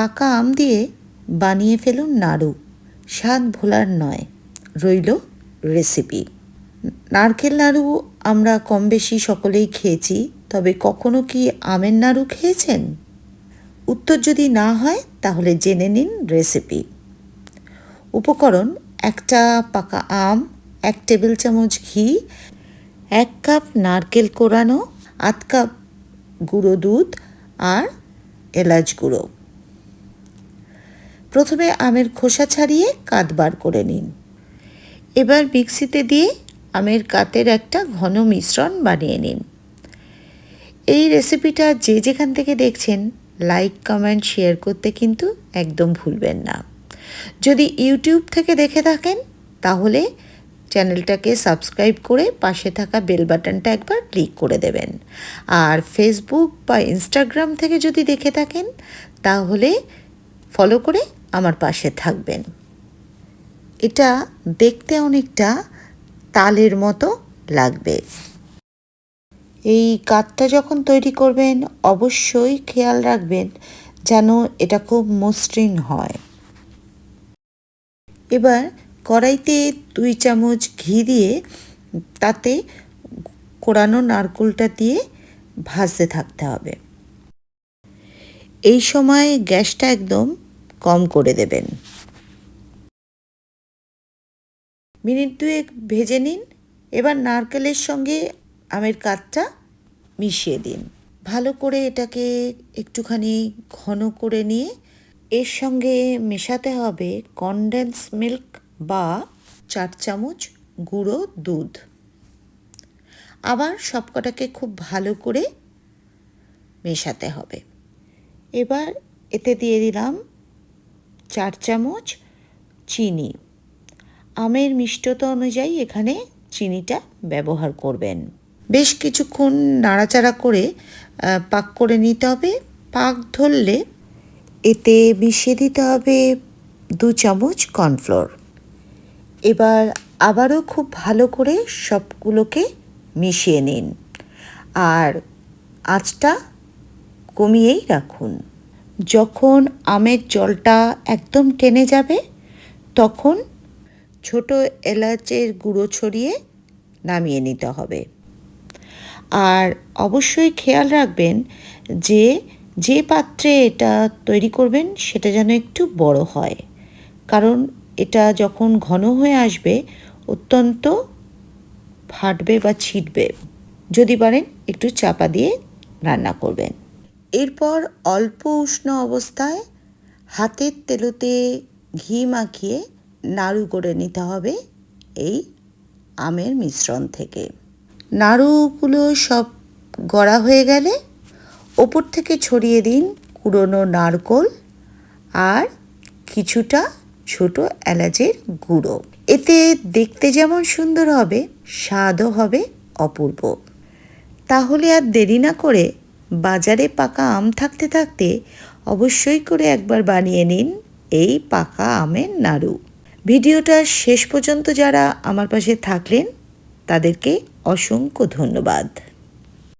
পাকা আম দিয়ে বানিয়ে ফেলুন নাড়ু। স্বাদ ভোলার নয়, রইল রেসিপি নারকেল নাড়ু আমরা কম বেশি সকলেই খেয়েছি, তবে কখনো কি আমের নাড়ু খেয়েছেন? উত্তর যদি না হয়, তাহলে জেনে নিন রেসিপি উপকরণ একটা পাকা আম, এক টেবিল চামচ ঘি, এক কাপ নারকেল কোরানো, আধ কাপ গুঁড়ো দুধ আর এলাচ গুঁড়ো। প্রথমে আমের খোসা ছাড়িয়ে কাত বার করে নিন। এবার মিক্সিতে দিয়ে আমের কাতের একটা ঘন মিশ্রণ বানিয়ে নিন। এই রেসিপিটা যে যেখান থেকে দেখছেন, লাইক, কমেন্ট, শেয়ার করতে কিন্তু একদম ভুলবেন না। যদি ইউটিউব থেকে দেখে থাকেন, তাহলে চ্যানেলটাকে সাবস্ক্রাইব করে পাশে থাকা বেল বাটনটা একবার ক্লিক করে দেবেন। আর ফেসবুক বা ইনস্টাগ্রাম থেকে যদি দেখে থাকেন, তাহলে ফলো করে আমার পাশে থাকবেন। এটা দেখতে অনেকটা তালের মতো লাগবে। এই কাঠটা যখন তৈরি করবেন, অবশ্যই খেয়াল রাখবেন যেন এটা খুব মসৃণ হয়। এবার কড়াইতে দুই চামচ ঘি দিয়ে তাতে কোরানো নারকুলটা দিয়ে ভাজতে থাকতে হবে। এই সময় গ্যাসটা একদম কম করে দেবেন। মিনিট দুয়েক ভেজে নিন। এবার নারকেলের সঙ্গে আমের কাঠটা মিশিয়ে দিন। ভালো করে এটাকে একটুখানি ঘন করে নিয়ে এর সঙ্গে মেশাতে হবে কনডেন্স মিল্ক বা চার চামচ গুঁড়ো দুধ। আবার সবকটাকে খুব ভালো করে মেশাতে হবে। এবার এতে দিয়ে দিলাম চার চামচ চিনি। আমের মিষ্টতা অনুযায়ী এখানে চিনিটা ব্যবহার করবেন। বেশ কিছুক্ষণ নাড়াচাড়া করে পাক করে নিতে হবে। পাক ধরলে এতে মিশিয়ে দিতে হবে দু চামচ কর্নফ্লোর। এবার আবারও খুব ভালো করে সবগুলোকে মিশিয়ে নিন। আর আঁচটা কমিয়েই রাখুন। যখন আমের জলটা একদম টেনে যাবে, তখন ছোট এলাচের গুঁড়ো ছড়িয়ে নামিয়ে নিতে হবে। আর অবশ্যই খেয়াল রাখবেন যে যে পাত্রে এটা তৈরি করবেন, সেটা যেন একটু বড় হয়। কারণ এটা যখন ঘন হয়ে আসবে, অত্যন্ত ফাটবে বা ছিটবে। যদি পারেন, একটু চাপা দিয়ে রান্না করবেন। এরপর অল্প উষ্ণ অবস্থায় হাতের তেলোতে ঘি মাখিয়ে নাড়ু করে নিতে হবে এই আমের মিশ্রণ থেকে। নাড়ুগুলো সব গড়া হয়ে গেলে ওপর থেকে ছড়িয়ে দিন কুড়োনো নারকোল আর কিছুটা ছোট এলাচের গুঁড়ো। এতে দেখতে যেমন সুন্দর হবে, স্বাদও হবে অপূর্ব। তাহলে আর দেরি না করে বাজারে পাকা আম থাকতে থাকতে অবশ্যই করে একবার বানিয়ে নিন এই পাকা আমের নাড়ু। ভিডিওটা শেষ পর্যন্ত যারা আমার পাশে থাকলেন, তাদেরকে অসংখ্য ধন্যবাদ।